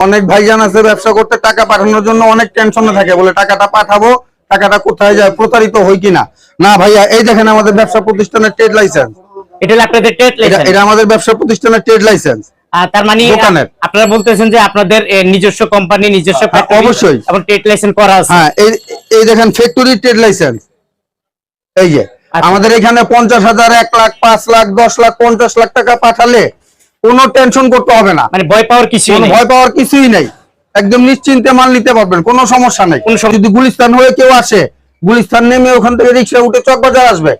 অনেক ভাইজান আছে ব্যবসা করতে টাকা পাঠানোর জন্য অনেক টেনশনে থাকে বলে টাকাটা পাঠাবো টাকাটা কোথায় যায় প্রতারিত হই কিনা না ভাইয়া এই দেখেন আমাদের ব্যবসা প্রতিষ্ঠানের ট্রেড লাইসেন্স এটা আপনাদের ট্রেড লাইসেন্স এটা আমাদের ব্যবসা প্রতিষ্ঠানের ট্রেড লাইসেন্স তার মানে। আপনারা বলতেছেন যে আপনাদের নিজস্ব কোম্পানি নিজস্ব অবশ্যই। এবং ট্রেড লাইসেন্স করা আছে হ্যাঁ এই এই দেখেন ফ্যাক্টরি ট্রেড লাইসেন্স এই যে আচ্ছা। আমাদের এখানে পঞ্চাশ হাজার এক লাখ পাঁচ লাখ দশ লাখ পঞ্চাশ লাখ টাকা পাঠালে কোনো টেনশন করতে হবে না। মানে ভয় পাওয়ার কিছু নেই। ভয় পাওয়ার কিছুই নেই। একদম নিশ্চিন্তে মাল নিতে পারবেন কোনো সমস্যা নেই। যদি গুলিস্তান হয়ে কেউ আসে গুলিস্তান নেমে ওখান থেকে রিক্সা উঠে চকবাজার আসবে।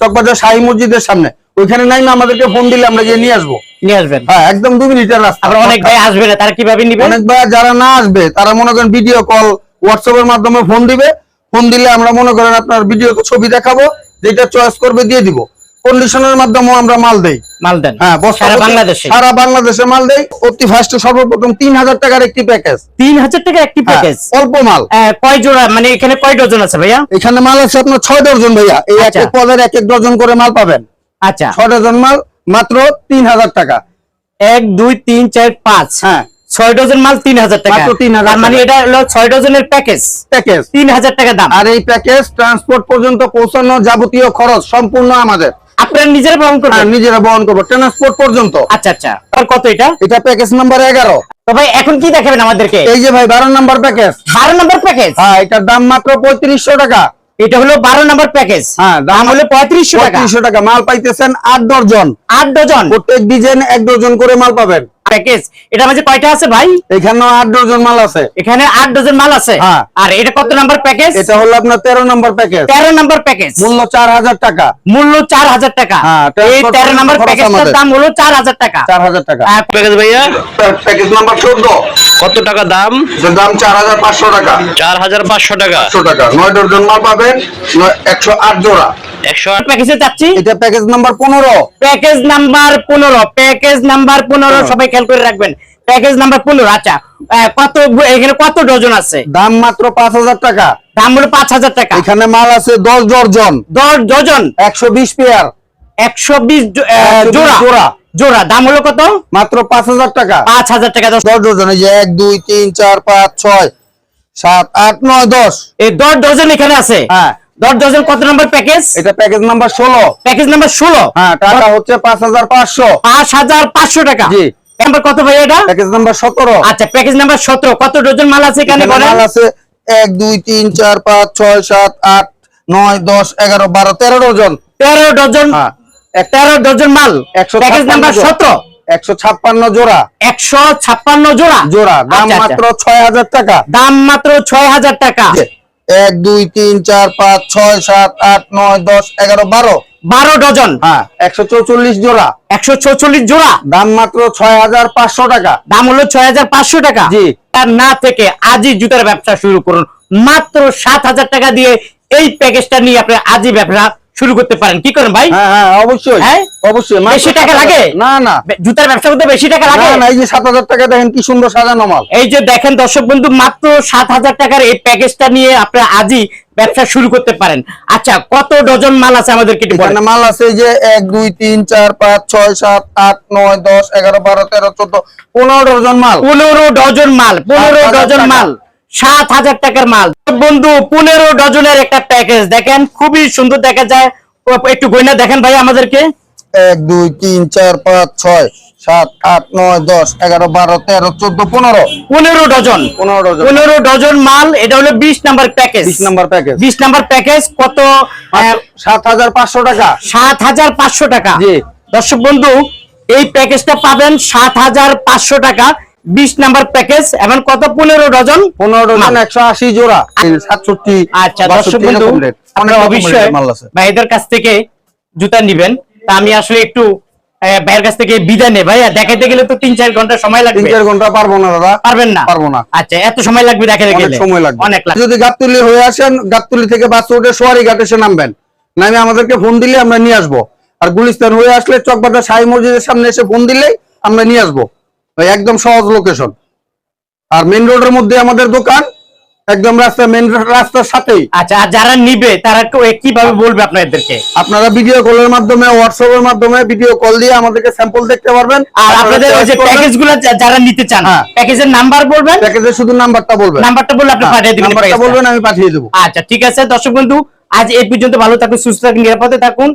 চকবাজার শাহী মসজিদের সামনে। ওইখানে নাই না আমাদেরকে ফোন দিলে আমরা গিয়ে নিয়ে আসব। নিয়ে আসবেন। হ্যাঁ একদম দু মিনিটের রাস্তা। অনেক ভাই আসবে না তারা কীভাবে নিবেন অনেক ভাই যারা না আসবে তারা মনে করেন ভিডিও কল হোয়াটসঅ্যাপের মাধ্যমে ফোন দিবে। ফোন দিলে আমরা মনে করেন আপনার ভিডিও ছবি দেখাবো যেটা চয়েস করবে দিয়ে দিব। কন্ডিশনের মাধ্যমেও আমরা মাল দেই। মাল দেন। হ্যাঁ সারা বাংলাদেশে? সারা বাংলাদেশে মাল দেই। অতি ফার্স্টে সর্বপ্রথম তিন হাজার টাকার একটি প্যাকেজ তিন হাজার টাকা একটি প্যাকেজ অল্প মাল। কয় জোড়া? মানে এখানে কয় ডজন আছে ভাইয়া? এখানে মাল আছে আপনার ছয় ডজন ভাইয়া। এই এক আচ্ছা। এক পদের এক এক ডজন করে মাল পাবেন। আচ্ছা। ছয় ডজন মাল মাত্র তিন হাজার টাকা। এক দুই তিন চার পাঁচ? হ্যাঁ। ছয় ডজন মাল তিন হাজার টাকা। 3,000 মানে এটা হলো ছয় ডজনের প্যাকেজ প্যাকেজ তিন হাজার টাকা দাম। আর এই প্যাকেজ ট্রান্সপোর্ট পর্যন্ত পৌঁছানো যাবতীয় খরচ সম্পূর্ণ আমাদের। আপনারা নিজেরা বহন করবেন? নিজেরা বহন করব। ট্রান্সপোর্ট পর্যন্ত। আচ্ছা আচ্ছা। আর কত এটা? এটা প্যাকেজ নাম্বার এগারো। তো ভাই এখন কি দেখাবেন আমাদেরকে? এই যে ভাই বারো নাম্বার প্যাকেজ বারো নাম্বার প্যাকেজ হ্যাঁ এটার দাম মাত্র পঁয়ত্রিশশো টাকা। এটা হলো বারো নম্বর প্যাকেজ হ্যাঁ, দাম হলো পঁয়ত্রিশশো টাকা। পঁয়ত্রিশশো টাকা। মাল পাইতেছেন আট ডজন আট ডজন প্রত্যেক ডিজাইন এক ডজন করে মাল পাবেন। প্যাকেজ এটা মাঝে কয়টা আছে ভাই? এখানেও আট ডজন মাল আছে। এখানে আট ডজন মাল আছে? হ্যাঁ। আর এটা কত নাম্বার প্যাকেজ এটা হলো আপনার তেরো নম্বর প্যাকেজ তেরো নাম্বার প্যাকেজ মূল্য চার হাজার টাকা। মূল্য চার হাজার টাকা। হ্যাঁ, এই তেরো নাম্বার প্যাকেজটার দাম হলো চার হাজার টাকা। চার হাজার টাকা। প্যাকেজ ভাইয়া? প্যাকেজ নাম্বার চোদ্দ। কত টাকা দাম? দাম চার হাজার পাঁচশো টাকা। চার হাজার পাঁচশো টাকা। পাঁচশো টাকা। নয় ডজন মাল পাবেন একশো আট জোড়া। একশো আট প্যাকেজে চাচ্ছি? এটা প্যাকেজ নাম্বার পনেরো। প্যাকেজ নাম্বার পনেরো প্যাকেজ নাম্বার পনেরো। সবাই খেয়াল করে রাখবেন। প্যাকেজ নাম্বার পনেরো আচ্ছা। কত এখানে কত ডজন আছে? দাম মাত্র পাঁচ হাজার টাকা। দাম হলো পাঁচ হাজার টাকা। এখানে মাল আছে দশ ডজন। দশ ডজন? একশো বিশ পেয়ার। একশো বিশ জোড়া। জোড়া। জোড়া। দাম হলো কত? মাত্র পাঁচ হাজার টাকা। পাঁচ হাজার টাকা দশ। দশ ডজন এই যে এক দুই তিন চার পাঁচ ছয় সাত আট নয় দশ। এই দশ ডজন এখানে আছে? হ্যাঁ। দশ ডজন কত নম্বর প্যাকেজ? এটা প্যাকেজ নাম্বার ষোলো। প্যাকেজ নাম্বার ষোলো? হ্যাঁ টাকা হচ্ছে পাঁচ হাজার পাঁচশো। পাঁচ হাজার পাঁচশো টাকা। জি। নাম্বার কত ভাই এটা? প্যাকেজ নাম্বার সতেরো। আচ্ছা প্যাকেজ নাম্বার সতেরো। কত ডজন মাল আছে এখানে এখানে মাল আছে এক দুই তিন চার পাঁচ ছয় সাত আট নয় দশ এগারো বারো তেরো ডজন। তেরো ডজন। হ্যাঁ। তেরো ডজন মাল। একশো প্যাকেজ নাম্বার সতেরো। একশো ছাপ্পান্ন জোড়া। একশো ছাপ্পান্ন জোড়া। জোড়া। দাম আচ্ছা, আচ্ছা। মাত্র ছয় হাজার টাকা। দাম মাত্র ছয় হাজার টাকা। এক দুই তিন চার পাঁচ ছয় সাত আট নয় দশ এগারো বারো। বারো ডজন। হ্যাঁ একশো চৌচল্লিশ জোড়া। একশো চৌচল্লিশ জোড়া। দাম মাত্র ছয় হাজার পাঁচশো টাকা। দাম হলো ছয় হাজার পাঁচশো টাকা। জি। তার না থেকে আজই জুতার ব্যবসা শুরু করুন। মাত্র সাত হাজার টাকা দিয়ে এই প্যাকেজটা নিয়ে আপনি আজই ব্যবসা শুরু করতে পারেন। কি করেন ভাই? হ্যাঁ হ্যাঁ অবশ্যই। হ্যাঁ? অবশ্যই। বেশি টাকা লাগে? না না। জুতার ব্যবসা করতে বেশি টাকা লাগে? না এই যে সাত হাজার টাকা দেখেন কি সুন্দর সাজানো মাল। এই যে দেখেন দর্শক বন্ধু মাত্র সাত হাজার টাকার এই প্যাকেজটা নিয়ে আপনারা আজই ব্যবসা শুরু করতে পারেন। আচ্ছা কত ডজন মাল আছে আমাদেরকে একটু বলেন? মাল আছে এই যে এক দুই তিন চার পাঁচ ছয় সাত আট নয় দশ এগারো বারো তেরো চোদ্দ পনেরো ডজন মাল। পনেরো ডজন মাল পনেরো ডজন মাল। সাত হাজার টাকার মাল। বন্ধু পনেরো ডজনের একটা প্যাকেজ দেখেন খুবই সুন্দর দেখা যায়। একটু গয়না দেখেন ভাই আমাদেরকে। এক দুই তিন চার পাঁচ ছয় সাত আট নয় দশ এগারো বারো তেরো চোদ্দ পনেরো। পনেরো ডজন। পনেরো ডজন। পনেরো ডজন মাল। এটা হলো বিশ নাম্বার প্যাকেজ বিশ নাম্বার প্যাকেজ বিশ নাম্বার প্যাকেজ কত? সাত হাজার পাঁচশো টাকা। সাত হাজার পাঁচশো টাকা। দর্শক বন্ধু এই প্যাকেজটা পাবেন সাত হাজার পাঁচশো টাকা। বিশ নাম্বার প্যাকেজ এবং কত? পনেরো ডজন। পনেরো ডজন। একশো আশি জোড়া। সাতষট্টি আচ্ছা দর্শক বন্ধু আমরা অবশ্যই ভাইদের কাছ থেকে জুতা নিবেন। তা আমি আসলে একটু ভাইয়ের কাছ থেকে বিদায় নেই। ভাইয়া দেখাতে গেলে তো তিন চার ঘণ্টা সময় তিন লাগবে চার ঘণ্টা পারব না দাদা। পারবেন না? পারব না। আচ্ছা এত সময় লাগবে দেখাতে গেলে? সময় লাগবে। অনেক লাগবে। যদি গাবতলি হয়ে আসেন গাবতলি থেকে বাস উঠে সোয়ারি ঘাট এসে নামবেন। নামে আমাদেরকে ফোন দিলে আমরা নিয়ে আসব। আর গুলিস্তান হয়ে আসলে চকবাজার শাহী মসজিদের সামনে এসে ফোন দিলে আমরা নিয়ে আসব। একদম সহজ লোকেশন আর মেন রোডের মধ্যে আমাদের দোকান একদম রাস্তা মেন রাস্তার সাথেই। আচ্ছা আর যারা নিবে তারা কীভাবে বলবে আপনাদেরকে? আপনারা ভিডিও কলের মাধ্যমে হোয়াটসঅ্যাপ এর মাধ্যমে ভিডিও কল দিয়ে আমাদেরকে স্যাম্পল দেখতে পারবেন। আর আপনাদের ওই যে প্যাকেজগুলো যারা নিতে চান। প্যাকেজের নাম্বার বলবেন? প্যাকেজের শুধু নাম্বারটা বলবেন। নাম্বারটা বললে আপনি হ্যাঁ, পাঠিয়ে দিবেন নাম্বারটা বলবেন আমি পাঠিয়ে দেবো। আচ্ছা ঠিক আছে দর্শক বন্ধু আজ এই পর্যন্ত ভালো থাকুন সুস্থ থাকুন নিরাপদে থাকুন।